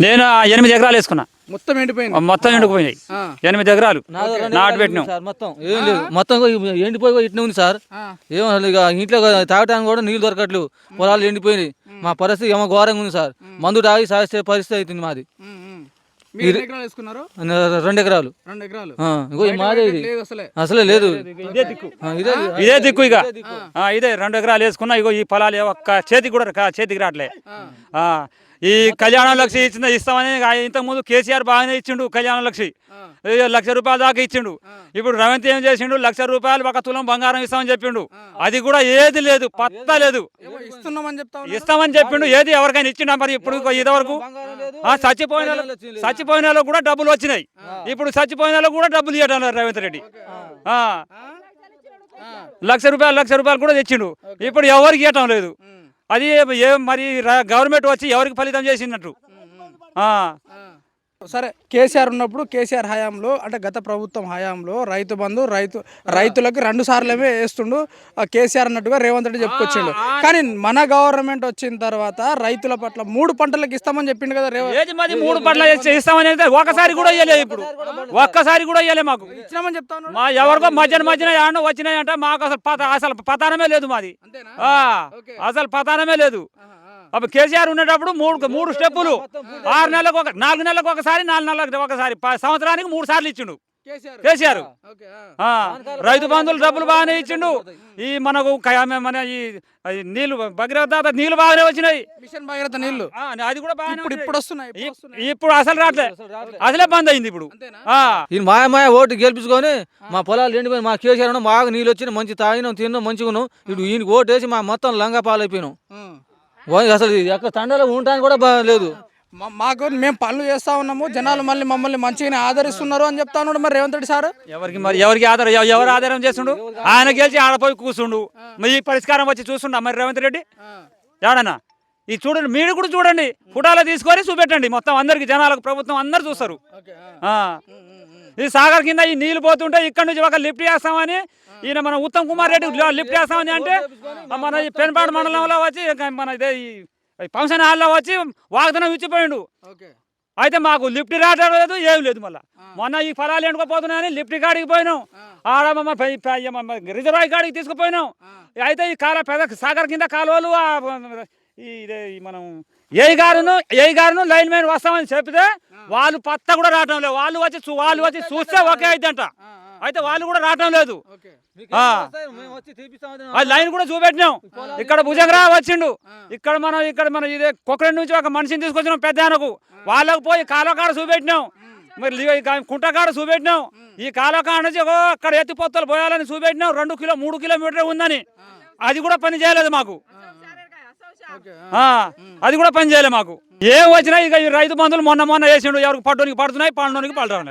నేను ఎనిమిది ఎకరాలు వేసుకున్నా. మొత్తం ఎండిపోయింది. మొత్తం ఎండుకుపోయినాయి ఆ. ఎనిమిది ఎకరాలు. నాటు పెట్టినాం. సార్ మొత్తం. ఏం లేదు. మొత్తం ఎండిపోయి ఇట్నే ఉంది సార్. ఏమో అసలు ఇక ఇంట్లో తాగడానికి కూడా నీళ్ళు దొరకట్లేవు పొలాలు ఎండిపోయినాయి. మా పరిస్థితి ఏమో ఘోరంగా ఉంది సార్. మందు తాగి సాగిస్తే పరిస్థితి అవుతుంది మాది. రెండు ఎకరాలు. రెండు ఎకరాలు. ఆ, ఇగో ఈ మాదే ఇది. అసలే. అసలే లేదు. ఇదే దిక్కు. ఇక ఆ, ఇదే రెండు ఎకరాలు వేసుకున్నా ఇగో ఈ పొలాలు ఒక్క చేతికి కూడా చేతికి రావట్లే. ఆ, ఈ కళ్యాణ లక్ష్మి ఇచ్చిన ఇస్తామని ఆ ఇంతకు ముందు కేసీఆర్ బాగానే ఇచ్చిండు కళ్యాణ లక్ష్మి ఏ లక్ష రూపాయల దాకా ఇచ్చిండు. ఇప్పుడు రవంత్ ఏం చేసిండు? లక్ష రూపాయలు ఒక తులం బంగారం ఇస్తామని చెప్పిండు. అది కూడా ఏది లేదు పత్తా లేదు. ఇస్తామని చెప్పిండు. ఏది ఎవరికైనా ఇచ్చిండా మరి ఇప్పుడు ఇదివరకు? చచ్చిపోయిన చచ్చిపోయిన వాళ్ళకు కూడా డబ్బులు వచ్చినాయి. ఇప్పుడు చచ్చిపోయిన కూడా డబ్బులు ఇవ్వడం రేవంత్ రెడ్డి. లక్ష రూపాయలు లక్ష రూపాయలు కూడా తెచ్చిండు. ఇప్పుడు ఎవరికి ఇవ్వటం లేదు. అది ఏ మరి గవర్నమెంట్ వచ్చి ఎవరికి ఫలితం చేసినట్టు. సరే కేసీఆర్ ఉన్నప్పుడు కేసీఆర్ హయాంలో అంటే గత ప్రభుత్వం హయాంలో రైతు బంధు రైతు రైతులకు రెండు సార్లేమే వేస్తుండు. కేసీఆర్ అన్నట్టుగా రేవంత్ రెడ్డి చెప్పుకొచ్చిండు. కానీ మన గవర్నమెంట్ వచ్చిన తర్వాత రైతుల పట్ల మూడు పంటలకు ఇస్తామని చెప్పిండు కదా రేవంత్ మూడు పట్ల ఇస్తామని ఒకసారి కూడా ఇవ్వలేదు ఇప్పుడు. ఒక్కసారి కూడా ఇవ్వలే మాకు. ఇచ్చినామని చెప్తా ఉన్నాడు మా ఎవరికో మధ్యన మధ్యన ఏమన్నా వచ్చినాయి అంటే మాకు అసలు అసలు పతానమే లేదు మాది. అసలు పతానమే లేదు. అప్పుడు కేసీఆర్ ఉండేటప్పుడు మూడు మూడు స్టెప్పులు. ఆరు నెలలకు ఒక నాలుగు నెలలకు ఒకసారి నాలుగు నెలలకు ఒకసారి. సంవత్సరానికి మూడు సార్లు ఇచ్చిండు. కేసీఆర్. రైతు బంధువులు డబ్బులు బాగానే ఇచ్చిండు. ఈ మనకు మన ఈ ఈ నీళ్ళు భగీరథ నీళ్ళు బాగానే వచ్చినాయి. మిషన్ భగీరథ నీళ్ళు. ఆ, అది కూడా ఇప్పుడు. ఇప్పుడు వస్తున్నాయి ఇప్పుడు వస్తున్నాయి. ఇప్- ఇప్పుడు అసలు రావట్లే. అసలే బంద్ అయింది ఇప్పుడు. అంతేనా? ఆ, ఈయన మాయ మాయ ఓటు గెలిపించుకొని మా పొలాలు ఎండిపోయి మా కేసీఆర్ ఉన్నాం, బాగా నీళ్ళు వచ్చి మంచి తాగినాం తిన్నాం మంచిగా ఉన్నాం. ఇప్పుడు ఈయనకి ఓటు వేసి మా మొత్తం లంగా పాలైపోయినాం. అసలు ఎక్కడ తండాలో ఉండడానికి కూడా లేదు. మాకు మేము పనులు చేస్తా ఉన్నాము. జనాలు మళ్ళీ మమ్మల్ని మంచిగానే ఆదరిస్తున్నారు అని చెప్తా ఉన్నాడు మరి రేవంత్ రెడ్డి సార్. ఎవరికి మరి ఎవరికి ఆధారం ఎవ- ఎవరు ఆధారం చేస్తుండు? ఆయన గెలిచి ఆడపోయి కూర్చుండు మరి ఈ పరిష్కారం వచ్చి చూస్తుండ మరి రేవంత్ రెడ్డి? ఏడన్నా ఈ చూడండి మీరు కూడా చూడండి. ఫోటోలు తీసుకొని చూపెట్టండి. మొత్తం అందరికి జనాలకు ప్రభుత్వం అందరు చూస్తారు. ఓకే ఆ. ఈ సాగర్ కింద ఈ నీళ్ళు పోతుంటే ఇక్కడ నుంచి ఒక లిఫ్ట్ చేస్తామని ఈయన మన ఉత్తమ్ కుమార్ రెడ్డి లిఫ్ట్ చేస్తామని అంటే మన ఈ పెన్పాడు మండలంలో వచ్చి మన ఇదే ఈ ఫంక్షన్ హాల్లో వచ్చి వాగ్దానం ఇచ్చిపోయిండు. అయితే మాకు లిఫ్ట్ రావడం లేదు ఏం లేదు మళ్ళా. మొన్న ఈ ఫలాలు ఎండుకోపోతున్నాయని లిఫ్ట్ కాడికి పోయినాం. ఆడ మమ్మ పై- పై- మమ్మ రిజర్వాయర్ కాడికి తీసుకుపోయినాం. అయితే ఈ కాల పెద్ద సాగర్ కింద కాలువలు ఇదే ఈ మనం ఏ గారును ఏ గారును లైన్ మ్యాన్ వస్తామని చెప్తే వాళ్ళు పత్త కూడా రావటం లేదు. వాళ్ళు వచ్చి వాళ్ళు వచ్చి చూస్తే ఒకే అయిద్దంట. అయితే వాళ్ళు కూడా రావటం లేదు. ఓకే. లైన్ కూడా చూపెట్టినాం. ఇక్కడ భుజంగరా వచ్చిండు. ఇక్కడ మనం ఇక్కడ మనం ఇదే కొక్కడి నుంచి ఒక మనిషిని తీసుకొచ్చినాం పెద్ద ఆయనకు. వాళ్ళకు పోయి కాలువకాడ చూపెట్టినాం. మరి కుంటకాడ చూపెట్టినాం. ఈ కాలువకాడ నుంచి అక్కడ ఎత్తిపోతలు పోయాలని చూపెట్టినాం. రెండు కిలో మూడు కిలోమీటర్ ఉందని. అది కూడా పని చేయలేదు మాకు. ఓకే అది కూడా పని చేయలేదు మాకు. ఏం వచ్చినా ఇక రైతు బంధువులు మొన్న మొన్న వేసిండు ఎవరికి పడ్డోనికి పడుతున్నాయి పండోనికి పడడం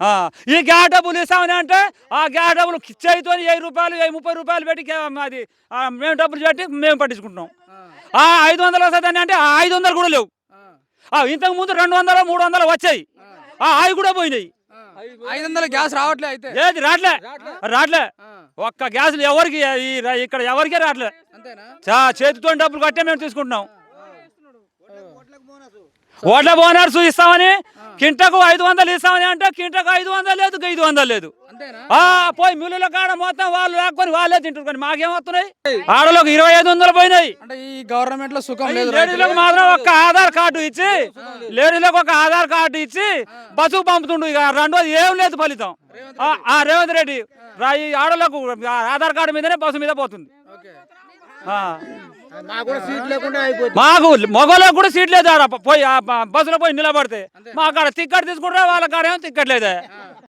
ఆ, ఈ గ్యాస్ డబ్బులు ఇస్తామని అంటే ఆ గ్యాస్ డబ్బులు చేతితో వెయ్యి రూపాయలు వెయ్యి ముప్పై రూపాయలు పెట్టి అది మేము డబ్బులు పెట్టి మేము పట్టించుకుంటున్నాం. ఆ. ఐదు వందలు వస్తుందని అంటే ఆ ఐదు వందలు కూడా లేవు. ఆ, ఇంతకు ముందు రెండు వందలు మూడు వందలు వచ్చాయి. ఆ. అవి కూడా పోయినాయి. ఐదు వందల గ్యాస్ రావట్లే అయితే. ఏది రాట్లే? రాట్లే. ఒక్క గ్యాసులు ఎవరికి ఈ ర- ఇక్కడ ఎవరికే చా చేతితో డబ్బులు కట్టే మేము తీసుకుంటున్నాం. ఓట్ల బోనర్స్ ఇస్తామని కింటకు ఐదు వందలు ఇస్తామని అంటే కింటకు ఐదు వందలు లేదు ఐదు వందలు లేదు. పోయి మిల్లుల కాడ మొత్తం వాళ్ళు లాక్కొని వాళ్ళే తింటారు కానీ మాకేమవుతున్నాయి ఆడలోకి ఇరవై ఐదు వందలు పోయినాయి. ఈ గవర్నమెంట్లో సుఖం లేదు లేడీలకు మాత్రం ఒక ఆధార్ కార్డు ఇచ్చి లేడీలకు ఒక ఆధార్ కార్డు ఇచ్చి బస్సుకు పంపుతుండు ఇక. రెండోది ఏం లేదు ఫలితం. ఆ, రేవంత్ రెడ్డి. ఆడలకు ఆధార్ కార్డు మీదనే బస్సు మీద పోతుంది. మాకు మగవాళ్ళకు కూడా సీట్ లేదు ఆడ. పోయి బస్సులో పోయి నిలబడితే మా కాడ టికెట్ తీసుకుంటారా? వాళ్ళ కాడ ఏమో టికెట్ లేదే?